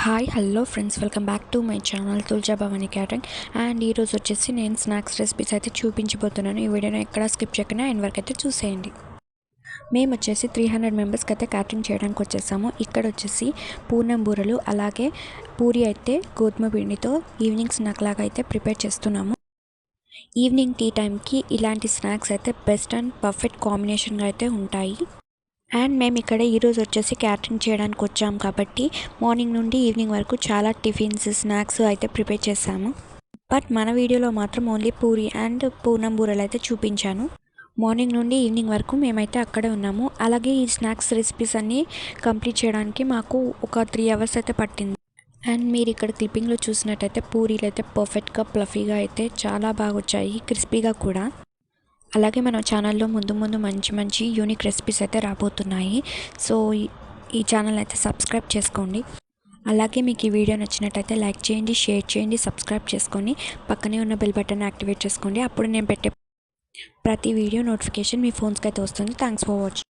Hi hello friends welcome back to my channel Tulja Bhavani catering and ఈరోజు వచ్చేసి నేను snacks recipes అయితే చూపించబోతున్నాను. ఈ వీడియోని ఎక్కడ స్కిప్ చేయకుండా ఎండ్ వరకు అయితే చూసేయండి. మేము వచ్చేసి త్రీ హండ్రెడ్ మెంబర్స్కి అయితే క్యాటరింగ్ చేయడానికి వచ్చేసాము. ఇక్కడ వచ్చేసి పూర్ణం బూరలు అలాగే పూరి అయితే గోధుమ పిండితో ఈవినింగ్ స్నాక్ లాగా అయితే ప్రిపేర్ చేస్తున్నాము. ఈవినింగ్ టీ టైంకి ఇలాంటి స్నాక్స్ అయితే బెస్ట్ అండ్ పర్ఫెక్ట్ కాంబినేషన్గా అయితే ఉంటాయి. అండ్ మేము ఇక్కడ ఈరోజు వచ్చేసి క్యాటరింగ్ చేయడానికి వచ్చాము కాబట్టి మార్నింగ్ నుండి ఈవినింగ్ వరకు చాలా టిఫిన్స్ స్నాక్స్ అయితే ప్రిపేర్ చేసాము బట్ మన వీడియోలో మాత్రం ఓన్లీ పూరి అండ్ పూర్ణం బూరలు అయితే చూపించాను. మార్నింగ్ నుండి ఈవినింగ్ వరకు మేమైతే అక్కడే ఉన్నాము. అలాగే ఈ స్నాక్స్ రెసిపీస్ అన్నీ కంప్లీట్ చేయడానికి మాకు ఒక త్రీ అవర్స్ అయితే పట్టింది. అండ్ మీరు ఇక్కడ క్లిప్పింగ్లో చూసినట్టయితే పూరీలు అయితే పర్ఫెక్ట్గా ప్లఫీగా అయితే చాలా బాగా వచ్చాయి క్రిస్పీగా కూడా. అలాగే మన ఛానల్లో ముందు ముందు మంచి మంచి యూనిక్ రెసిపీస్ అయితే రాబోతున్నాయి. సో ఈ- ఈ ఛానల్ అయితే సబ్స్క్రైబ్ చేసుకోండి. అలాగే మీకు ఈ వీడియో నచ్చినట్టయితే లైక్ చేయండి షేర్ చేయండి సబ్స్క్రైబ్ చేసుకొని పక్కనే ఉన్న బెల్ బటన్ యాక్టివేట్ చేసుకోండి. అప్పుడు నేను పెట్టే ప్రతి వీడియో నోటిఫికేషన్ మీ ఫోన్స్కి అయితే వస్తుంది. Thanks for watching